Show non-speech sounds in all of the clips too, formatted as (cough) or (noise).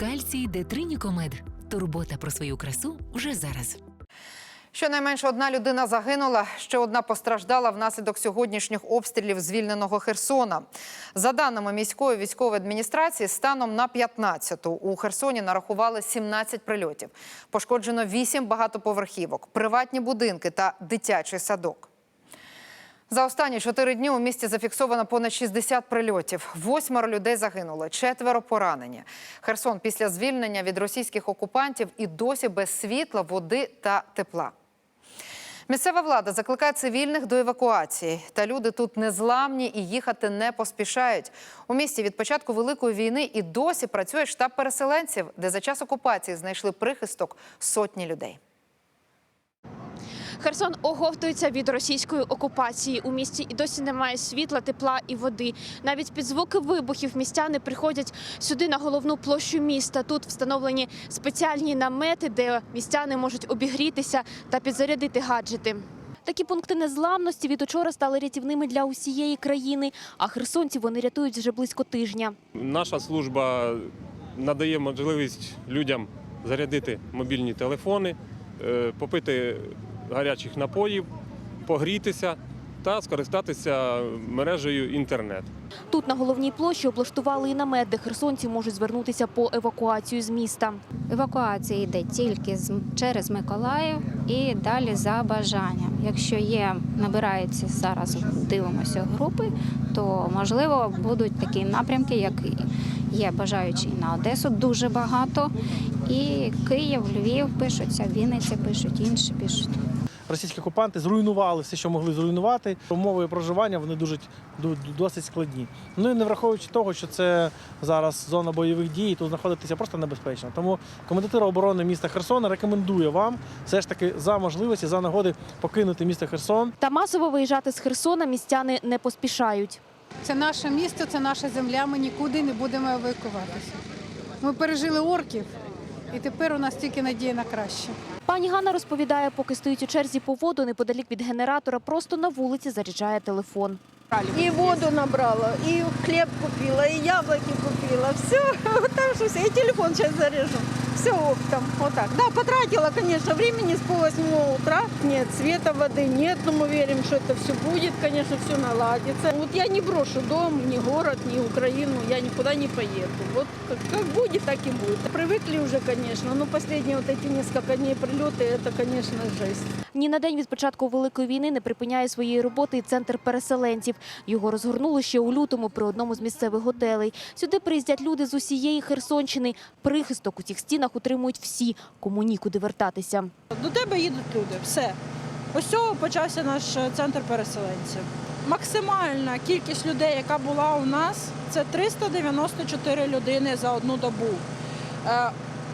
Кальцій Детринікомед. Турбота про свою красу вже зараз. Щонайменше одна людина загинула, ще одна постраждала внаслідок сьогоднішніх обстрілів звільненого Херсона. За даними міської військової адміністрації, станом на 15-ту у Херсоні нарахували 17 прильотів. Пошкоджено 8 багатоповерхівок, приватні будинки та дитячий садок. За останні чотири дні у місті зафіксовано понад 60 прильотів. Восьмеро людей загинули, четверо поранені. Херсон після звільнення від російських окупантів і досі без світла, води та тепла. Місцева влада закликає цивільних до евакуації. Та люди тут незламні і їхати не поспішають. У місті від початку великої війни і досі працює штаб переселенців, де за час окупації знайшли прихисток сотні людей. Херсон оговтується від російської окупації. У місті і досі немає світла, тепла і води. Навіть під звуки вибухів містяни приходять сюди на головну площу міста. Тут встановлені спеціальні намети, де містяни можуть обігрітися та підзарядити гаджети. Такі пункти незламності від учора стали рятівними для усієї країни. А херсонців вони рятують вже близько тижня. Наша служба надає можливість людям зарядити мобільні телефони, е, попити гарячих напоїв, погрітися та скористатися мережею інтернет. Тут на головній площі облаштували і намет, де херсонці можуть звернутися по евакуацію з міста. Евакуація йде тільки з- через Миколаїв і далі за бажанням. Якщо є, набирається зараз, дивимося групи, то можливо будуть такі напрямки, як є бажаючі на Одесу дуже багато. І Київ, Львів пишуться, Вінниця пишуть, інші пишуть. Російські окупанти зруйнували все, що могли зруйнувати. Умови проживання вони дуже досить складні. Ну і не враховуючи того, що це зараз зона бойових дій, тут знаходитися просто небезпечно. Тому комендатура оборони міста Херсона рекомендує вам все ж таки за можливості, за нагоди покинути місто Херсон. Та масово виїжджати з Херсона містяни не поспішають. Це наше місто, це наша земля. Ми нікуди не будемо евакуватися. Ми пережили орків, і тепер у нас тільки надія на краще. Пані Ганна розповідає, поки стоїть у черзі по воду неподалік від генератора, просто на вулиці заряджає телефон. І воду набрала, і хліб купила, і яблуки купила. Все, (laughs) там що все. і телефон зараз заряжу Все оптом. Вот так. Да, потратила, конечно, времени с пол восьмого утра. Нет, света, воды нет, но мы верим, что это все будет, конечно, все наладится. Вот я не брошу дом, ни город, ни Украину, я никуда не поеду. Вот как, как будет, так и будет. Привыкли уже, конечно, но последние вот эти несколько дней прилеты, это, конечно, жесть. Ні на день від початку великої війни не припиняє своєї роботи і центр переселенців. Його розгорнули ще у лютому при одному з місцевих готелей. Сюди приїздять люди з усієї Херсонщини. Прихисток у цих стінах утримують всі, кому нікуди вертатися. До тебе їдуть люди, все. Ось цього почався наш е, центр переселенців. Максимальна кількість людей, яка була у нас, це 394 людини за одну добу.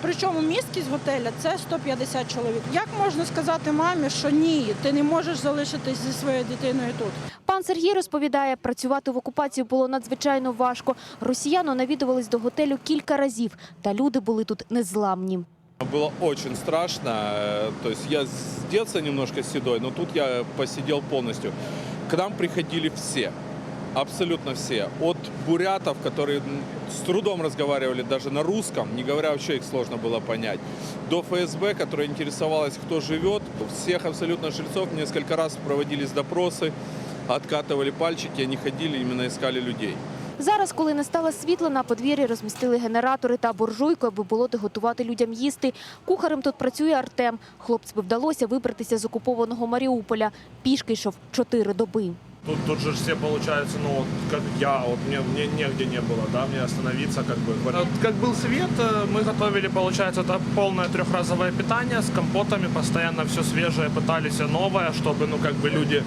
Причому місткість готеля це 150 чоловік. Як можна сказати мамі, що ні, ти не можеш залишитись зі своєю дитиною тут? Пан Сергій розповідає, працювати в окупації було надзвичайно важко. Росіяни навідувались до готелю кілька разів, та люди були тут незламні. Было очень страшно. То есть я с детства немножко седой, но тут я посидел полностью. К нам приходили все. Абсолютно все. От бурятов, которые м, с трудом разговаривали даже на русском, не говоря вообще их сложно было понять, до ФСБ, которая интересовалась, кто живет. Всех абсолютно жильцов несколько раз проводились допросы, откатывали пальчики, они ходили, именно искали людей. Зараз, коли не стало світла, на подвір'ї розмістили генератори та буржуйку, аби було де готувати людям їсти. Кухарем тут працює Артем. Хлопцеві вдалося вибратися з окупованого Маріуполя. Пішки йшов чотири доби. Тут, тут же все получается, ну, вот как я, вот мне, мне негде не было, да, мне остановиться как бы. Вот Как был свет, э, мы готовили, получается, это полное трехразовое питание с компотами, постоянно все свежее, пытались новое, чтобы, ну, как бы люди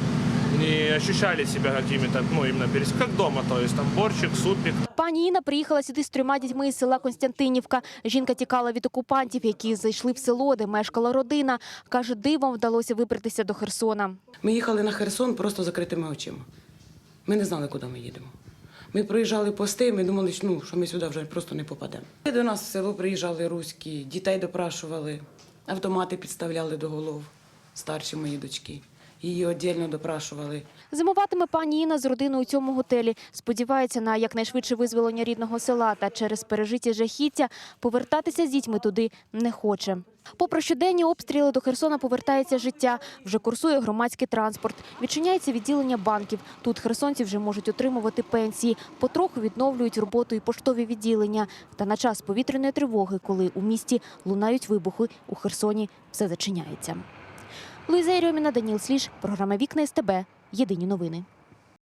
не ощущали себя какими-то, ну, именно перес... как дома, то есть там борщик, супик, Пані Інна приїхала сюди з трьома дітьми із села Константинівка. Жінка тікала від окупантів, які зайшли в село, де мешкала родина. Каже, дивом вдалося вибратися до Херсона. Ми їхали на Херсон просто закритими очима. Ми не знали, куди ми їдемо. Ми проїжджали пости, ми думали, що, ну, що ми сюди вже просто не попадемо. До нас в село приїжджали руські, дітей допрашували, автомати підставляли до голов, старші мої дочки. Її віддільно допрашували. Зимуватиме пані Інна з родиною у цьому готелі. Сподівається на якнайшвидше визволення рідного села та через пережиті жахіття повертатися з дітьми туди не хоче. Попри щоденні обстріли до Херсона повертається життя. Вже курсує громадський транспорт. Відчиняється відділення банків. Тут херсонці вже можуть отримувати пенсії. Потроху відновлюють роботу і поштові відділення. Та на час повітряної тривоги, коли у місті лунають вибухи, у Херсоні все зачиняється. Луїза Єрьоміна, Даніл Сліж, програма Вікна СТБ. Єдині новини.